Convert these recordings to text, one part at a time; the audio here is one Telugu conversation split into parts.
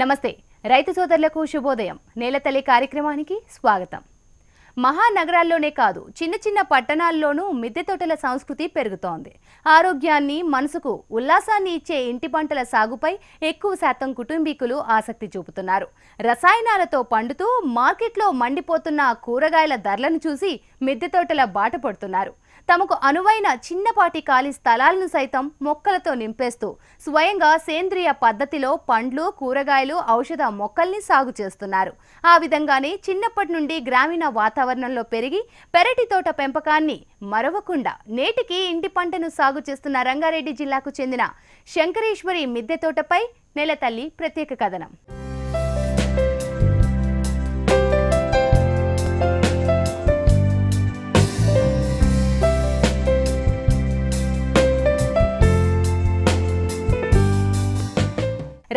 నమస్తే. రైతు సోదరులకు శుభోదయం. నేలతల్లి కార్యక్రమానికి స్వాగతం. మహానగరాల్లోనే కాదు చిన్న చిన్న పట్టణాల్లోనూ మిద్దె తోటల సంస్కృతి పెరుగుతోంది. ఆరోగ్యాన్ని మనసుకు ఉల్లాసాన్ని ఇచ్చే ఇంటి పంటల సాగుపై ఎక్కువ శాతం కుటుంబీకులు ఆసక్తి చూపుతున్నారు. రసాయనాలతో పండుతూ మార్కెట్లో మండిపోతున్న కూరగాయల ధరలను చూసి మిద్దె తోటల బాట పడుతున్నారు. తమకు అనువైన చిన్నపాటి ఖాళీ స్థలాలను సైతం మొక్కలతో నింపేస్తూ స్వయంగా సేంద్రియ పద్ధతిలో పండ్లు కూరగాయలు ఔషధ మొక్కల్ని సాగు చేస్తున్నారు. ఆ విధంగానే చిన్నప్పటి నుండి గ్రామీణ వాతావరణంలో పెరిగి పెరటి తోట పెంపకాన్ని మరవకుండా నేటికి ఇంటి పంటను సాగు చేస్తున్న రంగారెడ్డి జిల్లాకు చెందిన శంకరేశ్వరి మిద్దె తోటపై నెలతల్లి ప్రత్యేక కథనం.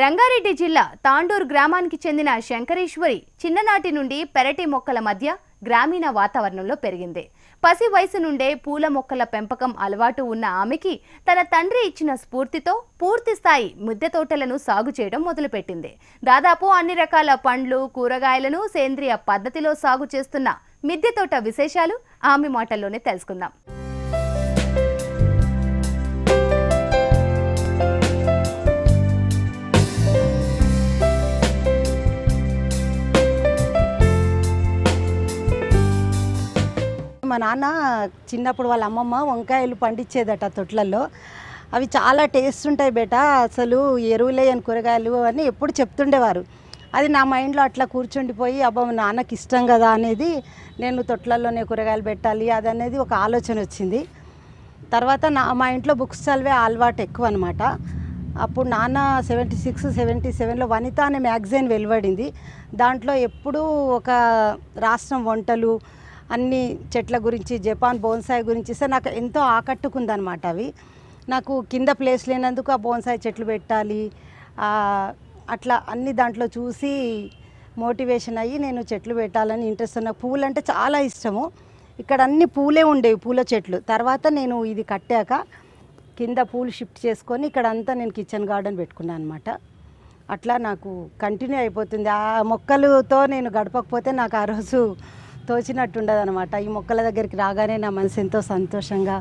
రంగారెడ్డి జిల్లా తాండూరు గ్రామానికి చెందిన శంకరేశ్వరి చిన్ననాటి నుండి పెరటి మొక్కల మధ్య గ్రామీణ వాతావరణంలో పెరిగింది. పసి వయసు నుండే పూల మొక్కల పెంపకం అలవాటు ఉన్న ఆమెకి తన తండ్రి ఇచ్చిన స్ఫూర్తితో పూర్తి స్థాయి మిద్దె తోటలను సాగు చేయడం మొదలుపెట్టింది. దాదాపు అన్ని రకాల పండ్లు కూరగాయలను సేంద్రియ పద్ధతిలో సాగు చేస్తున్న మిద్దె తోట విశేషాలు ఆమె మాటల్లోనే తెలుసుకుందాం. మా నాన్న చిన్నప్పుడు వాళ్ళ అమ్మమ్మ వంకాయలు పండించేదట తొట్లలో అవి చాలా టేస్ట్ ఉంటాయి బేట. అసలు ఎరువులేయని కూరగాయలు అని ఎప్పుడు చెప్తుండేవారు. అది నా మైండ్లో అట్లా కూర్చుండిపోయి అబ్బా మా నాన్నకి ఇష్టం కదా అనేది నేను తొట్లల్లోనే కూరగాయలు పెట్టాలి అది అనేది ఒక ఆలోచన వచ్చింది. తర్వాత నా మా ఇంట్లో బుక్స్ చదివే అలవాటు ఎక్కువ అనమాట అప్పుడు నాన్న సెవెంటీ సిక్స్ సెవెంటీ సెవెన్లో వనిత అనే మ్యాగజైన్ వెలువడింది. దాంట్లో ఎప్పుడూ ఒక రాష్ట్రం వంటలు అన్ని చెట్ల గురించి జపాన్ బోన్సాయి గురించి. సార్ నాకు ఎంతో ఆకట్టుకుందనమాట అవి. నాకు కింద ప్లేస్ లేనందుకు ఆ బోన్సాయి చెట్లు పెట్టాలి. అట్లా అన్ని దాంట్లో చూసి మోటివేషన్ అయ్యి నేను చెట్లు పెట్టాలని ఇంట్రెస్ట్ ఉన్న పూలు అంటే చాలా ఇష్టము. ఇక్కడ అన్ని పూలే ఉండేవి పూల చెట్లు. తర్వాత నేను ఇది కట్టాక కింద పూలు షిఫ్ట్ చేసుకొని ఇక్కడ అంతా నేను కిచెన్ గార్డెన్ పెట్టుకున్నాను అనమాట అట్లా నాకు కంటిన్యూ అయిపోతుంది. ఆ మొక్కలతో నేను గడపకపోతే నాకు ఆ రోజు తోచినట్టుండదు అనమాట ఈ మొక్కల దగ్గరికి రాగానే నా మనసు ఎంతో సంతోషంగా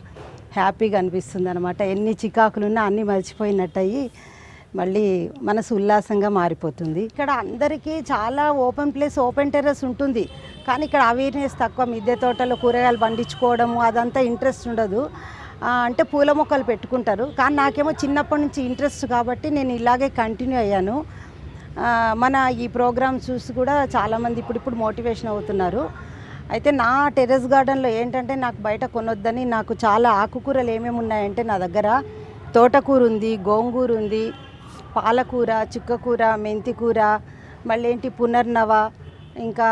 హ్యాపీగా అనిపిస్తుంది అనమాట ఎన్ని చికాకులున్నా అన్నీ మర్చిపోయినట్టయి మళ్ళీ మనసు ఉల్లాసంగా మారిపోతుంది. ఇక్కడ అందరికీ చాలా ఓపెన్ ప్లేస్ ఓపెన్ టెర్రస్ ఉంటుంది. కానీ ఇక్కడ అవేర్నెస్ తక్కువ. మిద్దె తోటలో కూరగాయలు పండించుకోవడము అదంతా ఇంట్రెస్ట్ ఉండదు. అంటే పూల మొక్కలు పెట్టుకుంటారు. కానీ నాకేమో చిన్నప్పటి నుంచి ఇంట్రెస్ట్ కాబట్టి నేను ఇలాగే కంటిన్యూ అయ్యాను. మన ఈ ప్రోగ్రామ్ చూసి కూడా చాలామంది ఇప్పుడు ఇప్పుడు మోటివేషన్ అవుతున్నారు. అయితే నా టెర్రస్ గార్డెన్లో ఏంటంటే నాకు బయట కొనొద్దని నాకు చాలా ఆకుకూరలు ఏమేమి ఉన్నాయంటే నా దగ్గర తోటకూర ఉంది గోంగూర ఉంది పాలకూర చిక్కకూర మెంతికూర మళ్ళీ ఏంటి పునర్నవ ఇంకా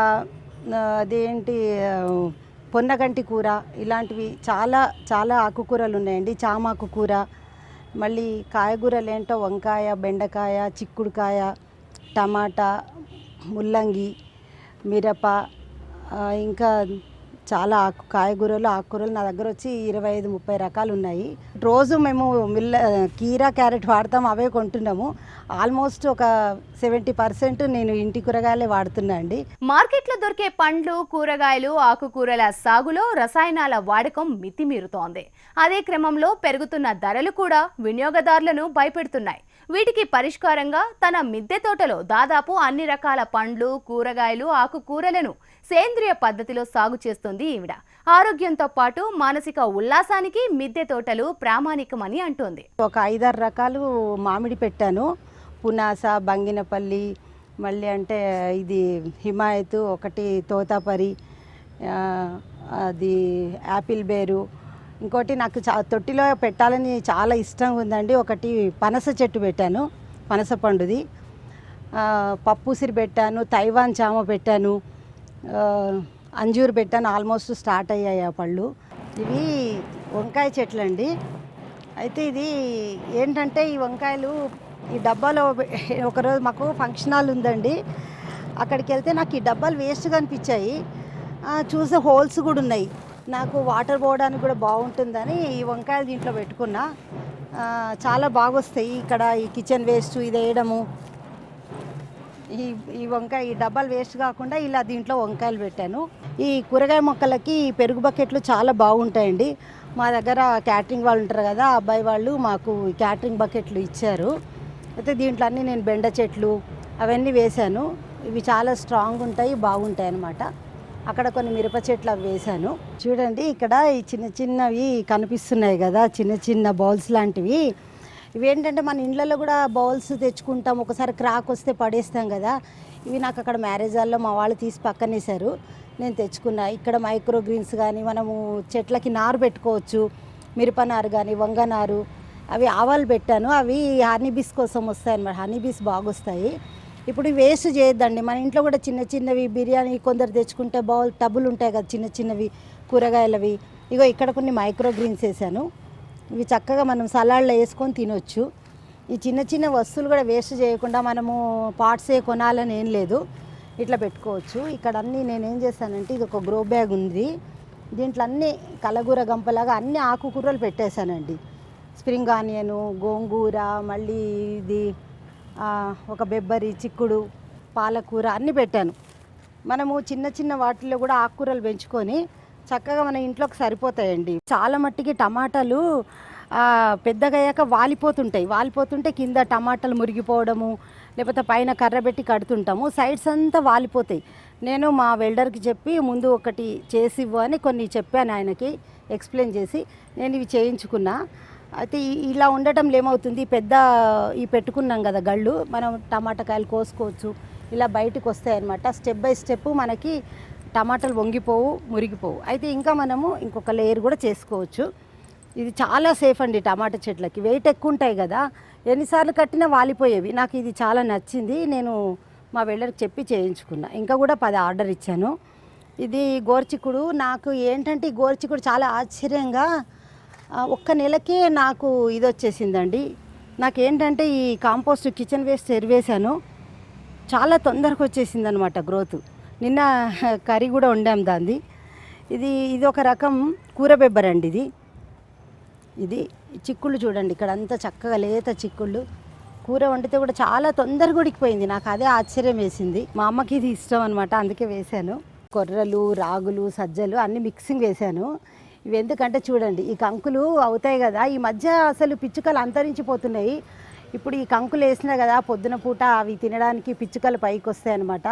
అదేంటి పొన్నగంటి కూర ఇలాంటివి చాలా చాలా ఆకుకూరలు ఉన్నాయండి. చామాకు కూర మళ్ళీ కాయగూరలు ఏంటో వంకాయ బెండకాయ చిక్కుడుకాయ టమాటా ముల్లంగి మిరప ఇంకా చాలా ఆకు కాయగూరలు ఆకుకూరలు నా దగ్గర వచ్చి ఇరవై ఐదు ముప్పై రకాలు ఉన్నాయి. రోజు మేము మిల్ల కీరా క్యారెట్ వాడతాం అవే కొంటున్నాము. ఆల్మోస్ట్ ఒక సెవెంటీ పర్సెంట్ నేను ఇంటి కూరగాయలే వాడుతున్నా అండి. మార్కెట్లో దొరికే పండ్లు కూరగాయలు ఆకుకూరల సాగులో రసాయనాల వాడకం మితిమీరుతోంది. అదే క్రమంలో పెరుగుతున్న ధరలు కూడా వినియోగదారులను భయపెడుతున్నాయి. వీటికి పరిష్కారంగా తన మిద్దె తోటలో దాదాపు అన్ని రకాల పండ్లు కూరగాయలు ఆకుకూరలను సేంద్రియ పద్ధతిలో సాగు చేస్తుంది ఈవిడ. ఆరోగ్యంతో పాటు మానసిక ఉల్లాసానికి మిద్దె తోటలు ప్రామాణికమని అంటోంది. ఒక ఐదారు రకాలు మామిడి పెట్టాను. పునాస బంగినపల్లి మళ్ళీ అంటే ఇది హిమాయత్ ఒకటి తోతాపరి అది యాపిల్ బేరు. ఇంకోటి నాకు చా తొట్టిలో పెట్టాలని చాలా ఇష్టంగా ఉందండి. ఒకటి పనస చెట్టు పెట్టాను పనస పండుది. పప్పుసిరి పప్పు ఉసిరి పెట్టాను తైవాన్ చామ పెట్టాను. అంజూరు పెట్టాను ఆల్మోస్ట్ స్టార్ట్ అయ్యాయి ఆ పళ్ళు. ఇవి వంకాయ చెట్లు అండి అయితే ఇది ఏంటంటే ఈ వంకాయలు ఈ డబ్బాలో ఒకరోజు మాకు ఫంక్షన్ హాల్ ఉందండి. అక్కడికి వెళ్తే నాకు ఈ డబ్బాలు వేస్ట్గా అనిపించాయి. చూసే హోల్స్ కూడా ఉన్నాయి. నాకు వాటర్ పోవడానికి కూడా బాగుంటుందని ఈ వంకాయలు దీంట్లో పెట్టుకున్నా. చాలా బాగా వస్తాయి ఇక్కడ ఈ కిచెన్ వేస్ట్ ఇది వేయడము. ఈ ఈ వంకాయ ఈ డబ్బాలు వేస్ట్ కాకుండా ఇలా దీంట్లో వంకాయలు పెట్టాను. ఈ కూరగాయ మొక్కలకి ఈ పెరుగు బకెట్లు చాలా బాగుంటాయండి. మా దగ్గర క్యాటరింగ్ వాళ్ళు ఉంటారు కదా అబ్బాయి వాళ్ళు మాకు క్యాటరింగ్ బకెట్లు ఇచ్చారు. అయితే దీంట్లో అన్నీ నేను బెండ చెట్లు అవన్నీ వేశాను. ఇవి చాలా స్ట్రాంగ్ ఉంటాయి బాగుంటాయి అన్నమాట. అక్కడ కొన్ని మిరప చెట్లు అవి వేశాను. చూడండి ఇక్కడ ఈ చిన్న చిన్నవి కనిపిస్తున్నాయి కదా చిన్న చిన్న బౌల్స్ లాంటివి. ఇవి ఏంటంటే మన ఇండ్లలో కూడా బౌల్స్ తెచ్చుకుంటాం. ఒకసారి క్రాక్ వస్తే పడేస్తాం కదా. ఇవి నాకు అక్కడ మ్యారేజ్ హాల్లో మా వాళ్ళు తీసి పక్కనేశారు. నేను తెచ్చుకున్నా. ఇక్కడ మైక్రో గ్రీన్స్ కానీ మనము చెట్లకి నారు పెట్టుకోవచ్చు. మిరపనారు కానీ వంగ నారు అవి ఆవాలు పెట్టాను. అవి హనీబీస్ కోసం వస్తాయి అన్నమాట. హనీబీస్ బాగొస్తాయి. ఇప్పుడు వేస్ట్ చేయొద్దండి. మన ఇంట్లో కూడా చిన్న చిన్నవి బిర్యానీ కొందరు తెచ్చుకుంటే బౌల్ టబ్బులు ఉంటాయి కదా చిన్న చిన్నవి కూరగాయలవి. ఇగో ఇక్కడ కొన్ని మైక్రో గ్రీన్స్ వేసాను ఇవి చక్కగా మనం సలాడ్లో వేసుకొని తినొచ్చు. ఈ చిన్న చిన్న వస్తువులు కూడా వేస్ట్ చేయకుండా మనము పార్ట్సే కొనాలని ఏం లేదు. ఇట్లా పెట్టుకోవచ్చు. ఇక్కడ అన్నీ నేను ఏం చేశానంటే ఇది ఒక గ్రో బ్యాగ్ ఉంది. దీంట్లో అన్ని కలగూర గంపలాగా అన్ని ఆకుకూరలు పెట్టేశానండి. స్ప్రింగ్ ఆనియను గోంగూర మళ్ళీ ఇది ఒక బెబ్బరి చిక్కుడు పాలకూర అన్నీ పెట్టాను. మనము చిన్న చిన్న వాటిల్లో కూడా ఆకుకూరలు పెంచుకొని చక్కగా మన ఇంట్లోకి సరిపోతాయండి. చాలా మట్టికి టమాటాలు పెద్దగయ్యాక వాలిపోతుంటాయి. వాలిపోతుంటే కింద టమాటాలు మురిగిపోవడము లేకపోతే పైన కర్ర పెట్టి కడుతుంటాము. సైడ్స్ అంతా వాలిపోతాయి. నేను మా వెల్డర్కి చెప్పి ముందు ఒకటి చేసి ఇవ్వు అని కొన్ని చెప్పాను ఆయనకి ఎక్స్ప్లెయిన్ చేసి. నేను ఇవి చేయించుకున్నా. అయితే ఇలా ఉండటం ఏమవుతుంది? పెద్ద ఈ పెట్టుకున్నాం కదా గళ్ళు మనం టమాటా కాయలు కోసుకోవచ్చు. ఇలా బయటకు వస్తాయి అన్నమాట స్టెప్ బై స్టెప్ మనకి టమాటాలు వంగిపోవు మురిగిపోవు. అయితే ఇంకా మనము ఇంకొక లేయర్ కూడా చేసుకోవచ్చు. ఇది చాలా సేఫ్ అండి టమాటా చెట్లకి. వెయిట్ ఎక్కువ ఉంటాయి కదా. ఎన్నిసార్లు కట్టినా వాలిపోయేవి. నాకు ఇది చాలా నచ్చింది. నేను మా వెళ్ళరికి చెప్పి చేయించుకున్నా. ఇంకా కూడా పది ఆర్డర్ ఇచ్చాను. ఇది గోర్చికుడు. నాకు ఏంటంటే ఈ గోర్చికుడు చాలా ఆశ్చర్యంగా ఒక్క నెలకే నాకు ఇది వచ్చేసిందండి. నాకేంటంటే ఈ కాంపోస్ట్ కిచెన్ వేస్ట్ ఎరివేశాను. చాలా తొందరగా వచ్చేసింది అనమాట గ్రోత్ నిన్న కర్రీ కూడా వండాం దాన్ని. ఇది ఇది ఒక రకం కూరబెబ్బర్ అండి ఇది. ఇది చిక్కుళ్ళు చూడండి ఇక్కడ అంతా చక్కగా లేత చిక్కుళ్ళు. కూర వండితే కూడా చాలా తొందరగా ఉడికిపోయింది. నాకు అదే ఆశ్చర్యం వేసింది. మా అమ్మకి ఇది ఇష్టం అనమాట అందుకే వేశాను. కొర్రలు రాగులు సజ్జలు అన్ని మిక్సింగ్ వేశాను. ఇవి ఎందుకంటే చూడండి ఈ కంకులు అవుతాయి కదా ఈ మధ్య అసలు పిచ్చుకలు అంతరించిపోతున్నాయి. ఇప్పుడు ఈ కంకులు వేసినా కదా పొద్దున పూట అవి తినడానికి పిచ్చుకలు పైకి వస్తాయి అనమాట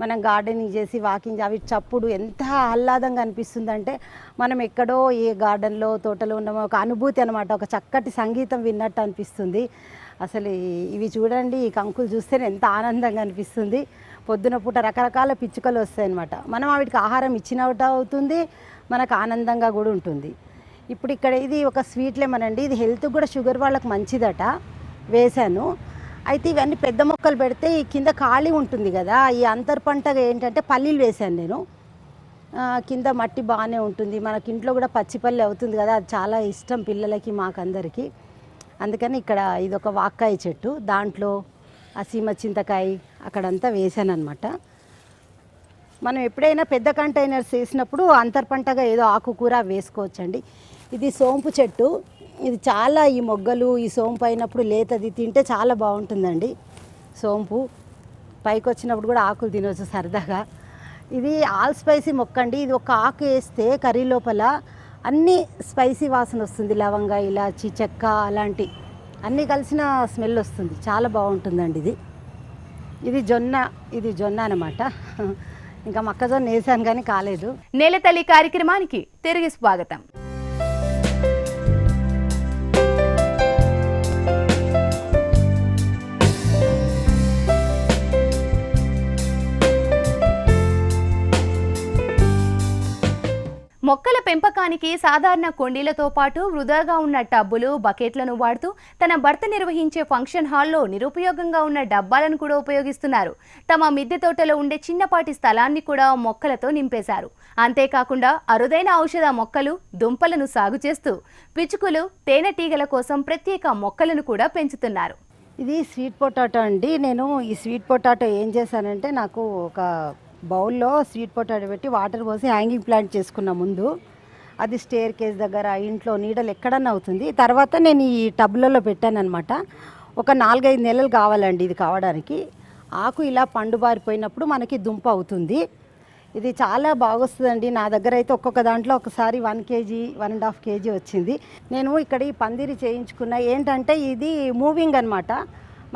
మనం గార్డెనింగ్ చేసి వాకింగ్ అవి చప్పుడు ఎంత ఆహ్లాదంగా అనిపిస్తుందంటే మనం ఎక్కడో ఏ గార్డెన్లో తోటలో ఉన్నామో ఒక అనుభూతి అనమాట ఒక చక్కటి సంగీతం విన్నట్టు అనిపిస్తుంది. అసలు ఇవి చూడండి ఈ కంకులు చూస్తేనే ఎంత ఆనందంగా అనిపిస్తుంది. పొద్దున పూట రకరకాల పిచ్చుకలు వస్తాయి అనమాట మనం వాటికి ఆహారం ఇచ్చినట్టు అవుతుంది మనకు ఆనందంగా కూడా ఉంటుంది. ఇప్పుడు ఇక్కడ ఇది ఒక స్వీట్ లెమన్ అండి. ఇది హెల్త్ కూడా షుగర్ వాళ్ళకి మంచిదట. వేశాను. అయితే ఇవన్నీ పెద్ద మొక్కలు పెడితే ఈ కింద ఖాళీ ఉంటుంది కదా ఈ అంతర్ పంటగా ఏంటంటే పల్లీలు వేశాను నేను. కింద మట్టి బాగానే ఉంటుంది. మనకి ఇంట్లో కూడా పచ్చిపల్లి అవుతుంది కదా అది చాలా ఇష్టం పిల్లలకి మాకందరికీ. అందుకని ఇక్కడ ఇది ఒక వాక్కాయ చెట్టు. దాంట్లో ఆ సీమ చింతకాయ అక్కడంతా వేసాను అనమాట మనం ఎప్పుడైనా పెద్ద కంటైనర్స్ వేసినప్పుడు అంతర్ పంటగా ఏదో ఆకుకూర వేసుకోవచ్చండి. ఇది సోంపు చెట్టు. ఇది చాలా ఈ మొగ్గలు ఈ సోంపు అయినప్పుడు లేతది తింటే చాలా బాగుంటుందండి. సోంపు. పైకి వచ్చినప్పుడు కూడా ఆకులు తినవచ్చు సరదాగా. ఇది ఆల్ స్పైసీ మొక్క అండి ఇది ఒక ఆకు వేస్తే కర్రీ లోపల అన్ని స్పైసీ వాసన వస్తుంది. లవంగ ఇలాచి చెక్క అలాంటి అన్నీ కలిసిన స్మెల్ వస్తుంది. చాలా బాగుంటుందండి ఇది. ఇది జొన్న ఇది జొన్న అనమాట ఇంకా మొక్కజొన్న వేసాను కానీ కాలేదు. నేలతల్లి కార్యక్రమానికి తిరిగి స్వాగతం. మొక్కల పెంపకానికి సాధారణ కొండీలతో పాటు వృధాగా ఉన్న టబ్బులు బకెట్లను వాడుతూ తన భర్త నిర్వహించే ఫంక్షన్ హాల్లో నిరుపయోగంగా ఉన్న డబ్బాలను కూడా ఉపయోగిస్తున్నారు. తమ మిద్దె తోటలో ఉండే చిన్నపాటి స్థలాన్ని కూడా మొక్కలతో నింపేశారు. అంతేకాకుండా అరుదైన ఔషధ మొక్కలు దుంపలను సాగు చేస్తూ పిచుకులు తేనెటీగల కోసం ప్రత్యేక మొక్కలను కూడా పెంచుతున్నారు. ఇది స్వీట్ పొటాటో అండి. నేను ఈ స్వీట్ పొటాటో ఏం చేశానంటే నాకు ఒక బౌల్లో స్వీట్ పొటాటో పెట్టి వాటర్ పోసి హ్యాంగింగ్ ప్లాంట్ చేసుకున్న ముందు అది స్టేర్ కేస్ దగ్గర ఇంట్లో నీడలు ఎక్కడన్నా అవుతుంది. తర్వాత నేను ఈ టబ్లలో పెట్టాను అనమాట ఒక నాలుగైదు నెలలు కావాలండి ఇది కావడానికి. ఆకు ఇలా పండు బారిపోయినప్పుడు మనకి దుంప అవుతుంది. ఇది చాలా బాగొస్తుందండి. నా దగ్గర అయితే ఒక్కొక్క దాంట్లో ఒకసారి one K G one and half K G వచ్చింది. నేను ఇక్కడ ఈ పందిరి చేయించుకున్న ఏంటంటే ఇది మూవింగ్ అనమాట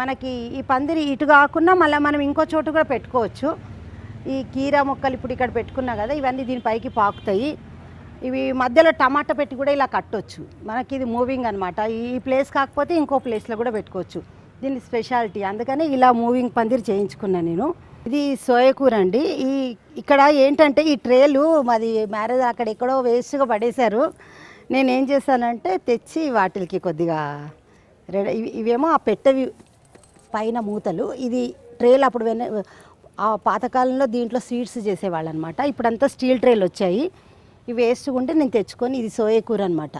మనకి ఈ పందిరి ఇటు కాకుండా మళ్ళీ మనం ఇంకో చోటు కూడా పెట్టుకోవచ్చు. ఈ కీరా మొక్కలు ఇప్పుడు ఇక్కడ పెట్టుకున్నా కదా ఇవన్నీ దీని పైకి పాకుతాయి. ఇవి మధ్యలో టమాటా పెట్టి కూడా ఇలా కట్టొచ్చు. మనకి ఇది మూవింగ్ అనమాట ఈ ప్లేస్ కాకపోతే ఇంకో ప్లేస్లో కూడా పెట్టుకోవచ్చు. దీని స్పెషాలిటీ అందుకని ఇలా మూవింగ్ పందిరి చేయించుకున్నాను నేను. ఇది సోయకూర అండి. ఈ ఇక్కడ ఏంటంటే ఈ ట్రేలు మాది మ్యారేజ్ అక్కడ ఎక్కడో వేస్ట్గా పడేశారు. నేను ఏం చేశానంటే తెచ్చి వాటికి కొద్దిగా రెడీ ఇవి- ఇవేమో ఆ పెట్టవి పైన మూతలు. ఇది ట్రేలు అప్పుడు వెన ఆ పాతకాలంలో దీంట్లో స్వీట్స్ చేసేవాళ్ళు అనమాట ఇప్పుడంతా స్టీల్ ట్రేలు వచ్చాయి. ఇవి వేసుకుంటే నేను తెచ్చుకొని ఇది సోయే కూర అనమాట.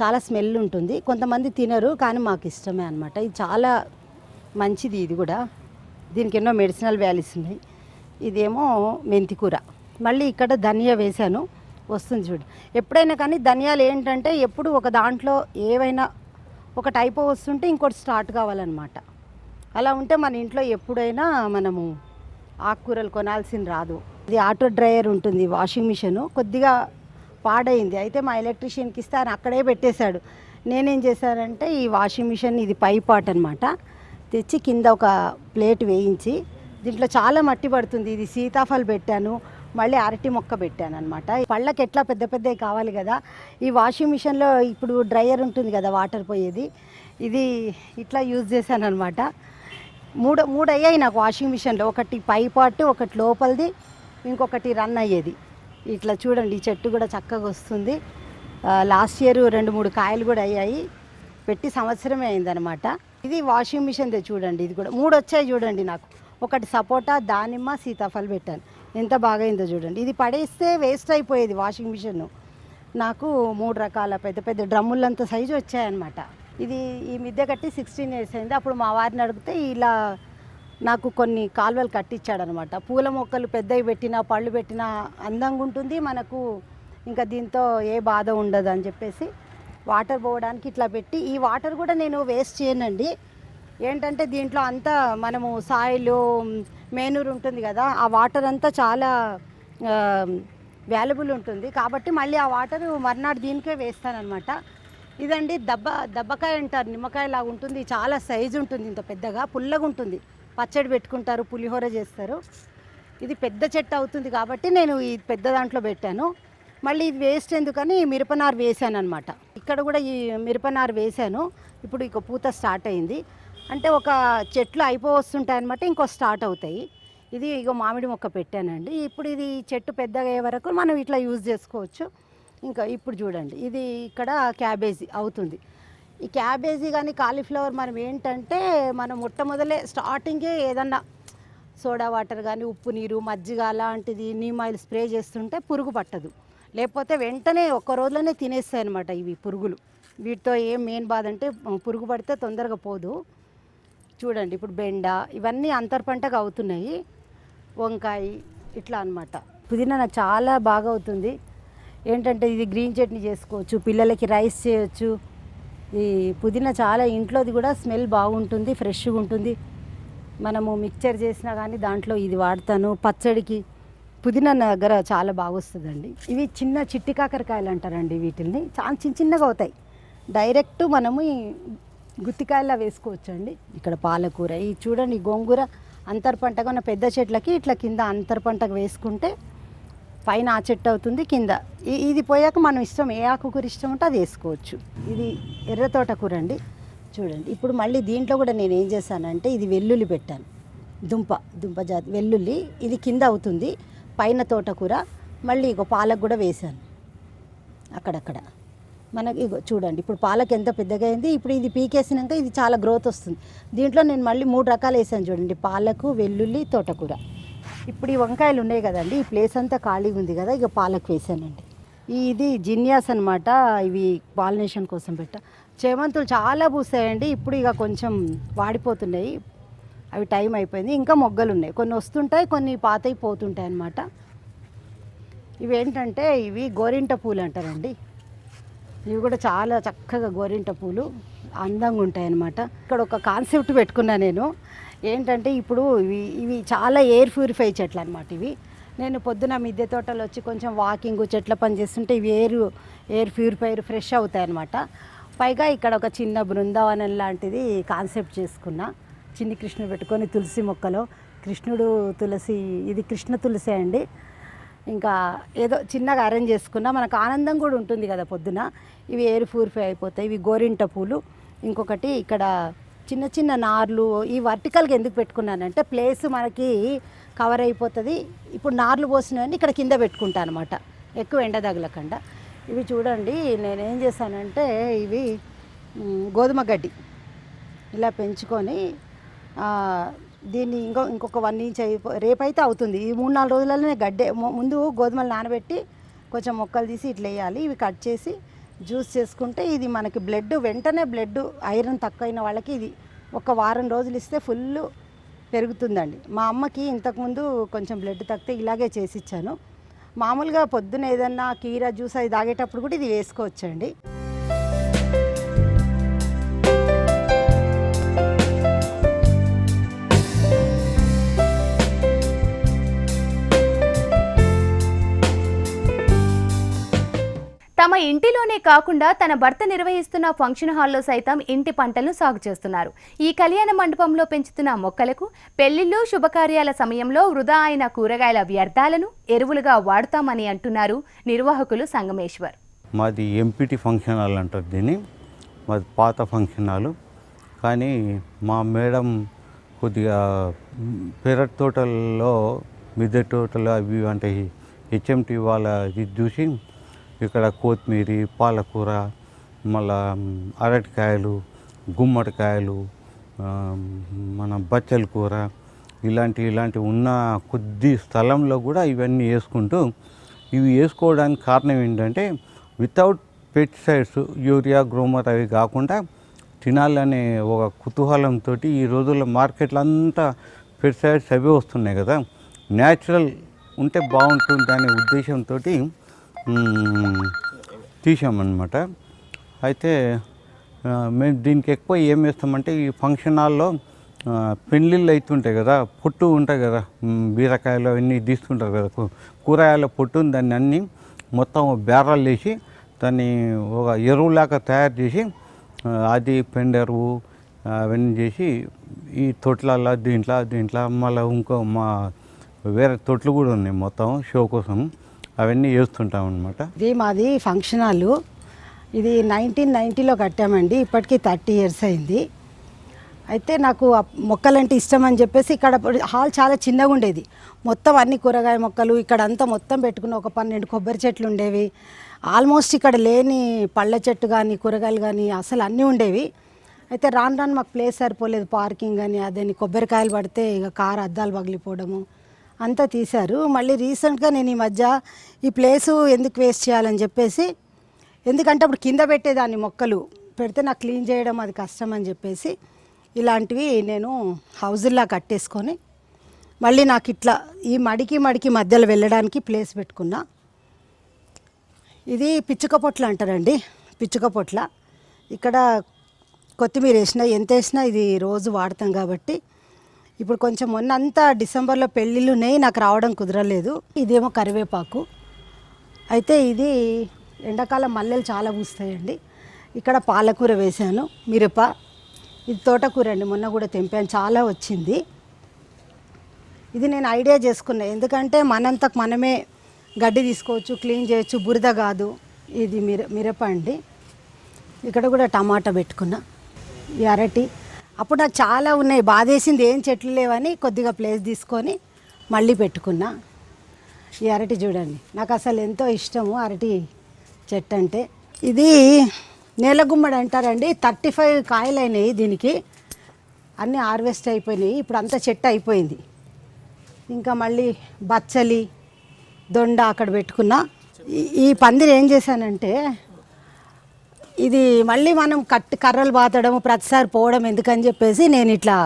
చాలా స్మెల్ ఉంటుంది. కొంతమంది తినరు కానీ మాకు ఇష్టమే అనమాట. ఇది చాలా మంచిది ఇది కూడా. దీనికి ఎన్నో మెడిసినల్ వ్యాలీస్ ఉన్నాయి. ఇదేమో మెంతి కూర. మళ్ళీ ఇక్కడ ధనియా వేశాను. వస్తుంది చూడు. ఎప్పుడైనా కానీ ధనియాలు ఏంటంటే ఎప్పుడు ఒక దాంట్లో ఏవైనా ఒక టైప్ వస్తుంటే ఇంకోటి స్టార్ట్ కావాలన్నమాట. అలా ఉంటే మన ఇంట్లో ఎప్పుడైనా మనము ఆకుకూరలు కొనాల్సింది రాదు. ఇది ఆటో డ్రైయర్ ఉంటుంది వాషింగ్ మిషన్. కొద్దిగా పాడైంది. అయితే మా ఎలక్ట్రీషియన్కి ఇస్తే ఆయన అక్కడే పెట్టేశాడు. నేనేం చేశానంటే ఈ వాషింగ్ మిషన్ ఇది పై పాట్ అనమాట తెచ్చి కింద ఒక ప్లేట్ వేయించి దీంట్లో చాలా మట్టి పడుతుంది. ఇది సీతాఫలం పెట్టాను మళ్ళీ అరటి మొక్క పెట్టాను అనమాట పళ్ళకి ఎట్లా పెద్ద పెద్దవి కావాలి కదా ఈ వాషింగ్ మిషన్లో ఇప్పుడు డ్రైయర్ ఉంటుంది కదా వాటర్ పోయేది. ఇది ఇట్లా యూజ్ చేశాను అనమాట మూడు మూడు అయ్యాయి నాకు వాషింగ్ మిషన్లో. ఒకటి పై పార్ట్ ఒకటి లోపలిది ఇంకొకటి రన్ అయ్యేది. ఇట్లా చూడండి ఈ చెట్టు కూడా చక్కగా వస్తుంది. లాస్ట్ ఇయర్ రెండు మూడు కాయలు కూడా అయ్యాయి. పెట్టి సంవత్సరమే అయిందనమాట ఇది వాషింగ్ మిషన్దే చూడండి ఇది కూడా. మూడు వచ్చాయి చూడండి నాకు. ఒకటి సపోటా దానిమ్మ సీతాఫలం పెట్టాను. ఎంత బాగా అయిందో చూడండి. ఇది పడేస్తే వేస్ట్ అయిపోయేది వాషింగ్ మిషన్ నాకు మూడు రకాల పెద్ద పెద్ద డ్రమ్ములంత సైజు వచ్చాయన్నమాట. ఇది ఈ మిద్దె కట్టి సిక్స్టీన్ ఇయర్స్ అయింది. అప్పుడు మా వారిని అడిగితే ఇలా నాకు కొన్ని కాలువలు కట్టించాడనమాట. పూల మొక్కలు పెద్దవి పెట్టినా పళ్ళు పెట్టినా అందంగా ఉంటుంది. మనకు ఇంకా దీంతో ఏ బాధ ఉండదు అని చెప్పేసి వాటర్ పోవడానికి ఇట్లా పెట్టి ఈ వాటర్ కూడా నేను వేస్ట్ చేయనండి. ఏంటంటే దీంట్లో అంతా మనము సాయిల్ మేనూరు ఉంటుంది కదా ఆ వాటర్ అంతా చాలా వాల్యుబుల్ ఉంటుంది. కాబట్టి మళ్ళీ ఆ వాటర్ మర్నాడు దీనికే వేస్తానన్నమాట ఇదండి దబ్బ దబ్బకాయ అంటారు నిమ్మకాయ లాగా ఉంటుంది. చాలా సైజు ఉంటుంది ఇంత పెద్దగా పుల్లగా ఉంటుంది. పచ్చడి పెట్టుకుంటారు పులిహోర చేస్తారు. ఇది పెద్ద చెట్టు అవుతుంది కాబట్టి నేను ఈ పెద్ద దాంట్లో పెట్టాను. మళ్ళీ ఇది వేస్ట్ ఎందుకని మిరపనారు వేసాను అనమాట ఇక్కడ కూడా ఈ మిరపనారు వేసాను. ఇప్పుడు ఇక పూత స్టార్ట్ అయింది. అంటే ఒక చెట్లు అయిపో అనమాట ఇంకో స్టార్ట్ అవుతాయి. ఇది ఇగో మామిడి మొక్క పెట్టానండి. ఇప్పుడు ఇది చెట్టు పెద్దగా అయ్యే వరకు మనం ఇట్లా యూజ్ చేసుకోవచ్చు. ఇంకా ఇప్పుడు చూడండి ఇది ఇక్కడ క్యాబేజీ అవుతుంది. ఈ క్యాబేజీ కానీ కాలీఫ్లవర్ మనం ఏంటంటే మనం మొట్టమొదలే స్టార్టింగే ఏదన్నా సోడా వాటర్ కానీ ఉప్పు నీరు మజ్జిగ అలాంటిది నీమ్ ఆయిల్ స్ప్రే చేస్తుంటే పురుగు పట్టదు. లేకపోతే వెంటనే ఒక్క రోజులోనే తినేస్తాయి అనమాట ఇవి పురుగులు. వీటితో ఏం మెయిన్ బాధ అంటే పురుగు పడితే తొందరగా పోదు. చూడండి ఇప్పుడు బెండ ఇవన్నీ అంతర్ పంటగా అవుతున్నాయి. వంకాయ ఇట్లా అన్నమాట. పుదీనా నాకు చాలా బాగా అవుతుంది. ఏంటంటే ఇది గ్రీన్ చట్నీ చేసుకోవచ్చు పిల్లలకి రైస్ చేయొచ్చు. ఈ పుదీనా చాలా ఇంట్లోది కూడా స్మెల్ బాగుంటుంది ఫ్రెష్గా ఉంటుంది. మనము మిక్చర్ చేసినా కానీ దాంట్లో ఇది వాడతాను. పచ్చడికి పుదీనా దగ్గర చాలా బాగా వస్తుందండి. ఇవి చిన్న చిట్టి కాకరకాయలు అంటారండి వీటిని చాలా చిన్న చిన్నగా అవుతాయి. డైరెక్ట్ మనము ఈ గుత్తికాయలా వేసుకోవచ్చండి. ఇక్కడ పాలకూర. ఈ చూడండి గోంగూర అంతర్ పంటగా ఉన్న పెద్ద చెట్లకి ఇట్లా కింద అంతర్ పంటకు వేసుకుంటే పైన ఆ చెట్టు అవుతుంది కింద. ఇది పోయాక మనం ఇష్టం ఏ ఆకుకూర ఇష్టం ఉంటే అది వేసుకోవచ్చు. ఇది ఎర్ర తోటకూర అండి. చూడండి. ఇప్పుడు మళ్ళీ దీంట్లో కూడా నేను ఏం చేశానంటే ఇది వెల్లుల్లి పెట్టాను. దుంప దుంప జాతి వెల్లుల్లి. ఇది కింద అవుతుంది పైన తోటకూర. మళ్ళీ ఇగో పాలకు కూడా వేశాను. అక్కడక్కడ. మనకి ఇగో చూడండి. ఇప్పుడు పాలక్ ఎంత పెద్దగా అయింది ఇప్పుడు ఇది పీకేసినాక ఇది చాలా గ్రోత్ వస్తుంది. దీంట్లో నేను మళ్ళీ మూడు రకాలు వేసాను చూడండి. పాలకు వెల్లుల్లి తోటకూర. ఇప్పుడు ఈ వంకాయలు ఉన్నాయి కదండి ఈ ప్లేస్ అంతా ఖాళీగా ఉంది కదా ఇక పాలకు వేసానండి. ఇది జిన్యాస్ అనమాట ఇవి పాలినేషన్ కోసం పెట్ట. చేమంతులు చాలా పూసాయండి ఇప్పుడు ఇక కొంచెం వాడిపోతున్నాయి. అవి టైం అయిపోయింది ఇంకా మొగ్గలు ఉన్నాయి. కొన్ని వస్తుంటాయి కొన్ని పాతయి పోతుంటాయి అన్నమాట. ఇవి ఏంటంటే ఇవి గోరింట పూలు అంటారండి. ఇవి కూడా చాలా చక్కగా గోరింట పూలు అందంగా ఉంటాయి అన్నమాట. ఇక్కడ ఒక కాన్సెప్ట్ పెట్టుకున్నా నేను. ఏంటంటే ఇప్పుడు ఇవి ఇవి చాలా ఎయిర్ ప్యూరిఫై చెట్లు అనమాట ఇవి. నేను పొద్దున మిద్దె తోటలో వచ్చి కొంచెం వాకింగ్ చెట్ల పని చేస్తుంటే ఇవి ఎయిర్ ఎయిర్ ప్యూరిఫైర్ ఫ్రెష్ అవుతాయి అనమాట పైగా ఇక్కడ ఒక చిన్న బృందావనం లాంటిది కాన్సెప్ట్ చేసుకున్నా. చిన్ని కృష్ణుడు పెట్టుకొని తులసి మొక్కలో. కృష్ణుడు తులసి ఇది కృష్ణ తులసి అండి. ఇంకా ఏదో చిన్నగా అరేంజ్ చేసుకున్నా. మనకు ఆనందం కూడా ఉంటుంది కదా పొద్దున. ఇవి ఏరు ప్యూరిఫై అయిపోతాయి. ఇవి గోరింట పూలు. ఇంకొకటి ఇక్కడ చిన్న చిన్న నార్లు ఈ వర్టికల్గా ఎందుకు పెట్టుకున్నానంటే ప్లేస్ మనకి కవర్ అయిపోతుంది. ఇప్పుడు నార్లు పోసినవన్నీ ఇక్కడ కింద పెట్టుకుంటా అనమాట ఎక్కువ ఎండ తగలకుండా. ఇవి చూడండి నేనేం చేశానంటే ఇవి గోధుమ గడ్డి ఇలా పెంచుకొని దీన్ని ఇంకో ఇంకొక వన్ ఇంచ్ అయిపో రేపైతే అవుతుంది. ఈ మూడు నాలుగు రోజులలోనే గడ్డే ముందు గోధుమలు నానబెట్టి కొంచెం మొక్కలు తీసి ఇట్లా వేయాలి. ఇవి కట్ చేసి జ్యూస్ చేసుకుంటే ఇది మనకి బ్లడ్ వెంటనే బ్లడ్ ఐరన్ తక్కువైన వాళ్ళకి ఇది ఒక వారం రోజులు ఇస్తే ఫుల్ పెరుగుతుందండి. మా అమ్మకి ఇంతకుముందు కొంచెం బ్లడ్ తగ్గితే ఇలాగే చేసి ఇచ్చాను మామూలుగా పొద్దున ఏదన్నా కీరా జ్యూస్ అది తాగేటప్పుడు కూడా ఇది వేసుకోవచ్చండి. ఇంటిలోనే కాకుండా తన భర్త నిర్వహిస్తున్న ఫంక్షన్ హాల్లో సైతం ఇంటి పంటలను సాగు చేస్తున్నారు. ఈ కళ్యాణ మండపంలో పెంచుతున్న మొక్కలకు పెళ్ళిళ్ళు శుభకార్యాల సమయంలో వృధా అయిన కూరగాయల వ్యర్థాలను ఎరువులుగా వాడుతామని అంటున్నారు నిర్వాహకులు సంగమేశ్వర్. మాది ఎంపీటీ ఫంక్షన్ హాల్ అంటారు దీన్ని. మాది పాత ఫంక్షన్ హాల్. కానీ మా మేడం కొద్దిగా పెరట్ తోటల్లో మిద్దె తోటలు అవి అంటే హెచ్ఎంటి వాళ్ళ ఇది చూసి ఇక్కడ కొత్తిమీర పాలకూర మళ్ళా అరటికాయలు గుమ్మడికాయలు మన బచ్చల కూర ఇలాంటి ఇలాంటి ఉన్న కొద్ది స్థలంలో కూడా ఇవన్నీ వేసుకుంటూ ఇవి వేసుకోవడానికి కారణం ఏంటంటే వితౌట్ పెస్టిసైడ్స్ యూరియా గ్రోమర్ అవి కాకుండా తినాలనే ఒక కుతూహలంతో ఈ రోజుల్లో మార్కెట్లో అంతా పెస్టిసైడ్స్ అవే వస్తున్నాయి కదా. న్యాచురల్ ఉంటే బాగుంటుంది అనే ఉద్దేశంతో తీసామన్నమాట. అయితే మేము దీనికి ఎక్కువ ఏం వేస్తామంటే ఈ ఫంక్షన్ హాల్లో పెళ్ళిళ్ళు అవుతుంటాయి కదా పొట్టు ఉంటాయి కదా బీరకాయలు అవన్నీ తీస్తుంటారు కదా కూరగాయల పొట్టు దాన్ని అన్నీ మొత్తం బేరాలు వేసి దాన్ని ఒక ఎరువులాగా తయారు చేసి అది పెండెరువు అవన్నీ చేసి ఈ తొట్లలో దీంట్లో దీంట్లో మళ్ళీ ఇంకో మా వేరే తొట్లు కూడా ఉన్నాయి మొత్తం షో కోసం. అవన్నీ వేస్తుంటాం అనమాట ఇది మాది ఫంక్షన్ హాల్. ఇది నైన్టీన్ నైంటీలో కట్టామండి. ఇప్పటికీ థర్టీ ఇయర్స్ అయింది. అయితే నాకు మొక్కలంటే ఇష్టం అని చెప్పేసి ఇక్కడ హాల్ చాలా చిన్నగా ఉండేది. మొత్తం అన్ని కూరగాయ మొక్కలు ఇక్కడ అంతా మొత్తం పెట్టుకున్న ఒక పన్నెండు కొబ్బరి చెట్లు ఉండేవి. ఆల్మోస్ట్ ఇక్కడ లేని పళ్ళ చెట్టు కానీ కూరగాయలు కానీ అసలు అన్నీ ఉండేవి. అయితే రాను రాను మాకు ప్లేస్ సరిపోలేదు పార్కింగ్ కానీ అదని కొబ్బరికాయలు పడితే ఇక కారు అద్దాలు పగిలిపోవడము. అంతా తీశారు. మళ్ళీ రీసెంట్గా నేను ఈ మధ్య ఈ ప్లేసు ఎందుకు వేస్ట్ చేయాలని చెప్పేసి ఎందుకంటే అప్పుడు కింద పెట్టేదాన్ని మొక్కలు. పెడితే నాకు క్లీన్ చేయడం అది కష్టం అని చెప్పేసి ఇలాంటివి నేను హౌజుల్లా కట్టేసుకొని మళ్ళీ నాకు ఇట్లా ఈ మడికి మడికి మధ్యలో వెళ్ళడానికి ప్లేస్ పెట్టుకున్నా. ఇది పిచ్చుక పొట్ల అంటారండి. పిచ్చుక పొట్ల. ఇక్కడ కొత్తిమీర వేసిన ఎంత వేసినా ఇది రోజు వాడతాం కాబట్టి ఇప్పుడు కొంచెం మొన్న అంతా డిసెంబర్లో పెళ్ళిళ్ళు ఉన్నాయి నాకు రావడం కుదరలేదు. ఇదేమో కరివేపాకు. అయితే ఇది ఎండాకాలం మల్లెలు చాలా పూస్తాయండి. ఇక్కడ పాలకూర వేశాను. మిరప ఇది తోటకూర అండి మొన్న కూడా తెంపాను. చాలా వచ్చింది. ఇది నేను ఐడియా చేసుకున్నా. ఎందుకంటే మనంతకు మనమే గడ్డి తీసుకోవచ్చు క్లీన్ చేయొచ్చు బురద కాదు. ఇది మిర మిరప అండి. ఇక్కడ కూడా టమాటా పెట్టుకున్నా. ఈ అరటి అప్పుడు నాకు చాలా ఉన్నాయి. బాధేసింది ఏం చెట్లు లేవని కొద్దిగా ప్లేస్ తీసుకొని మళ్ళీ పెట్టుకున్నా. ఈ అరటి చూడండి. నాకు అసలు ఎంతో ఇష్టము అరటి చెట్టు అంటే. ఇది నేలగుమ్మడి అంటారండి. థర్టీ ఫైవ్ కాయలు అయినాయి దీనికి. అన్నీ హార్వెస్ట్ అయిపోయినాయి. ఇప్పుడు అంతా చెట్టు అయిపోయింది. ఇంకా మళ్ళీ బచ్చలి దొండ అక్కడ పెట్టుకున్నా. ఈ- ఈ పందిరి ఏం చేశానంటే ఇది మళ్ళీ మనం కట్ కర్రలు బాతడం ప్రతిసారి పోవడం ఎందుకని చెప్పేసి నేను ఇట్లా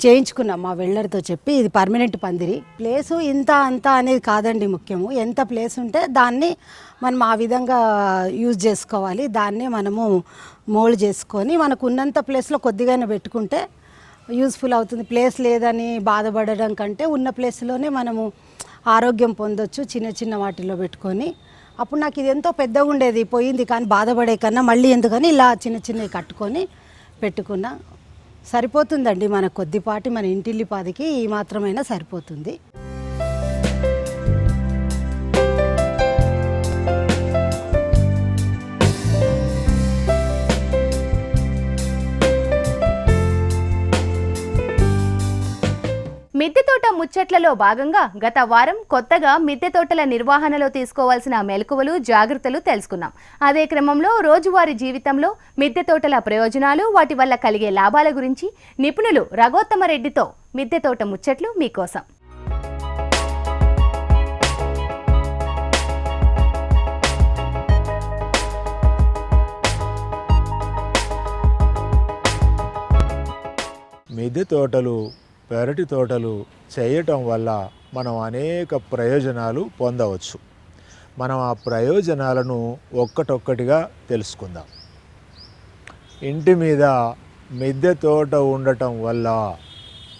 చేయించుకున్నాం మా వెల్డర్తో చెప్పి ఇది పర్మనెంట్ పందిరి. ప్లేసు ఇంత అంత అనేది కాదండి ముఖ్యము. ఎంత ప్లేస్ ఉంటే దాన్ని మనం ఆ విధంగా యూజ్ చేసుకోవాలి. దాన్నే మనము మోల్డ్ చేసుకొని మనకు ఉన్నంత ప్లేస్లో కొద్దిగానే పెట్టుకుంటే యూస్ఫుల్ అవుతుంది. ప్లేస్ లేదని బాధపడడం కంటే ఉన్న ప్లేస్లోనే మనము ఆరోగ్యం పొందొచ్చు చిన్న చిన్న వాటిలో పెట్టుకొని. అప్పుడు నాకు ఇది ఎంతో పెద్దగా ఉండేది పోయింది కానీ బాధపడే కన్నా మళ్ళీ ఎందుకని ఇలా చిన్న చిన్నవి కట్టుకొని పెట్టుకున్నా. సరిపోతుందండి మన కొద్దిపాటి మన ఇంటిల్లిపాదికి ఈ మాత్రమైనా సరిపోతుంది. మిద్దె తోట ముచ్చట్లలో భాగంగా గత వారం కొత్తగా మిద్దె తోటల నిర్వహణలో తీసుకోవాల్సిన మెలకువలు జాగ్రత్తలు తెలుసుకున్నాం. అదే క్రమంలో రోజువారీ జీవితంలో మిద్దె తోటల ప్రయోజనాలు వాటి వల్ల కలిగే లాభాల గురించి నిపుణులు రఘోత్తమరెడ్డితో మిద్దె తోట ముచ్చట్లు మీకోసం మిద్దె తోటలు పెరటి తోటలు చేయటం వల్ల మనం అనేక ప్రయోజనాలు పొందవచ్చు. మనం ఆ ప్రయోజనాలను ఒక్కటొక్కటిగా తెలుసుకుందాం. ఇంటి మీద మిద్దె తోట ఉండటం వల్ల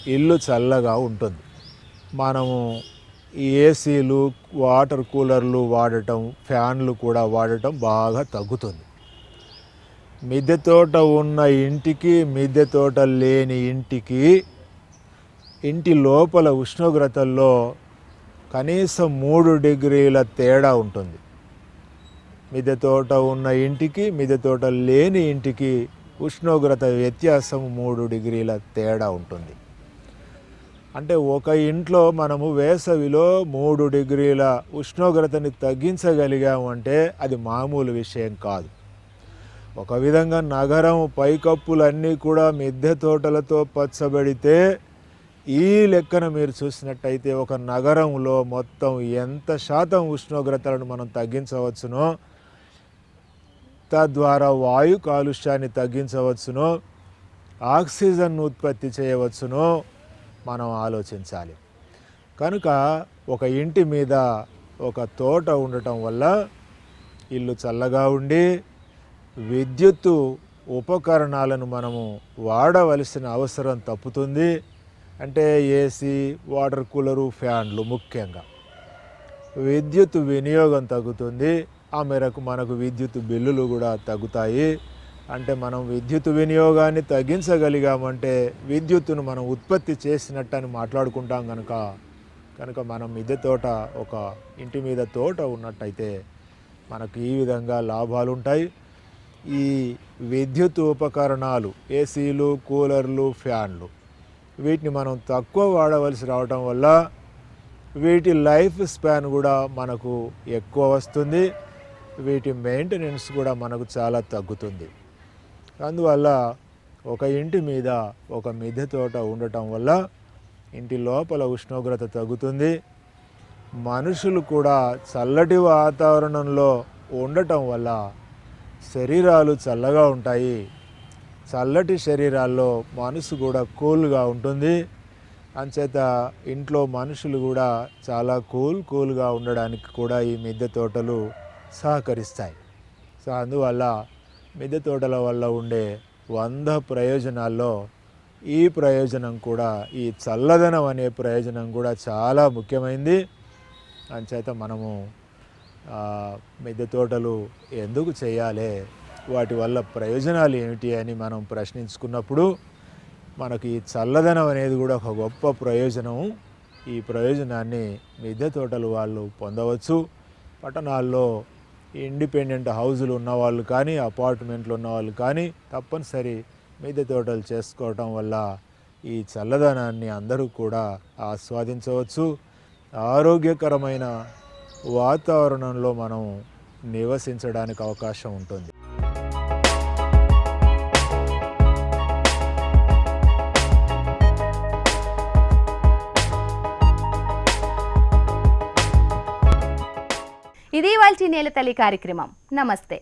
ఇల్లు చల్లగా ఉంటుంది. మనము ఏసీలు వాటర్ కూలర్లు వాడటం ఫ్యాన్లు కూడా వాడటం బాగా తగ్గుతుంది. మిద్దె తోట ఉన్న ఇంటికి మిద్దె తోట లేని ఇంటికి ఇంటి లోపల ఉష్ణోగ్రతల్లో కనీసం మూడు డిగ్రీల తేడా ఉంటుంది. మిద్దె తోట ఉన్న ఇంటికి మిద్దె తోట లేని ఇంటికి ఉష్ణోగ్రత వ్యత్యాసం మూడు డిగ్రీల తేడా ఉంటుంది. అంటే ఒక ఇంట్లో మనము వేసవిలో మూడు డిగ్రీల ఉష్ణోగ్రతని తగ్గించగలిగామంటే అది మామూలు విషయం కాదు. ఒక విధంగా నగరం పైకప్పులన్నీ కూడా మిద్దె తోటలతో పచ్చబడితే ఈ లెక్కన మీరు చూసినట్టయితే ఒక నగరంలో మొత్తం ఎంత శాతం ఉష్ణోగ్రతలను మనం తగ్గించవచ్చునో తద్వారా వాయు కాలుష్యాన్ని తగ్గించవచ్చునో ఆక్సిజన్ను ఉత్పత్తి చేయవచ్చునో మనం ఆలోచించాలి. కనుక ఒక ఇంటి మీద ఒక తోట ఉండటం వల్ల ఇల్లు చల్లగా ఉండి విద్యుత్తు ఉపకరణాలను మనము వాడవలసిన అవసరం తప్పుతుంది. అంటే ఏసీ వాటర్ కూలరు ఫ్యాన్లు ముఖ్యంగా. విద్యుత్ వినియోగం తగ్గుతుంది. ఆ మేరకు మనకు విద్యుత్ బిల్లులు కూడా తగ్గుతాయి. అంటే మనం విద్యుత్ వినియోగాన్ని తగ్గించగలిగామంటే విద్యుత్తును మనం ఉత్పత్తి చేసినట్టు అని మాట్లాడుకుంటాం కనుక కనుక మనం మిద్దె తోట ఒక ఇంటి మీద తోట ఉన్నట్టయితే మనకు ఈ విధంగా లాభాలు ఉంటాయి ఈ విద్యుత్ ఉపకరణాలు ఏసీలు కూలర్లు ఫ్యాన్లు వీటిని మనం తక్కువ వాడవలసి రావటం వల్ల వీటి లైఫ్ స్పాన్ కూడా మనకు ఎక్కువ వస్తుంది. వీటి మెయింటెనెన్స్ కూడా మనకు చాలా తగ్గుతుంది. అందువల్ల ఒక ఇంటి మీద ఒక మిద్దె తోట ఉండటం వల్ల ఇంటి లోపల ఉష్ణోగ్రత తగ్గుతుంది. మనుషులు కూడా చల్లటి వాతావరణంలో ఉండటం వల్ల శరీరాలు చల్లగా ఉంటాయి. చల్లటి శరీరాల్లో మనసు కూడా కూల్గా ఉంటుంది. అంచేత ఇంట్లో మనుషులు కూడా చాలా కూల్ కూల్గా ఉండడానికి కూడా ఈ మిద్దె తోటలు సహకరిస్తాయి. సో అందువల్ల మిద్దె తోటల వల్ల ఉండే వంద ప్రయోజనాల్లో ఈ ప్రయోజనం కూడా ఈ చల్లదనం అనే ప్రయోజనం కూడా చాలా ముఖ్యమైంది. అంచేత మనము మిద్దె తోటలు ఎందుకు చేయాలి వాటి వల్ల ప్రయోజనాలు ఏమిటి అని మనం ప్రశ్నించుకున్నప్పుడు మనకి ఈ చల్లదనం అనేది కూడా ఒక గొప్ప ప్రయోజనం ఈ ప్రయోజనాన్ని మిద్దె తోటలు వాళ్ళు పొందవచ్చు. పట్టణాల్లో ఇండిపెండెంట్ హౌజులు ఉన్నవాళ్ళు కానీ అపార్ట్మెంట్లు ఉన్నవాళ్ళు కానీ తప్పనిసరి మిద్దె తోటలు చేసుకోవటం వల్ల ఈ చల్లదనాన్ని అందరూ కూడా ఆస్వాదించవచ్చు. ఆరోగ్యకరమైన వాతావరణంలో మనం నివసించడానికి అవకాశం ఉంటుంది. ఇది నేల తల్లి కార్యక్రమం. నమస్తే.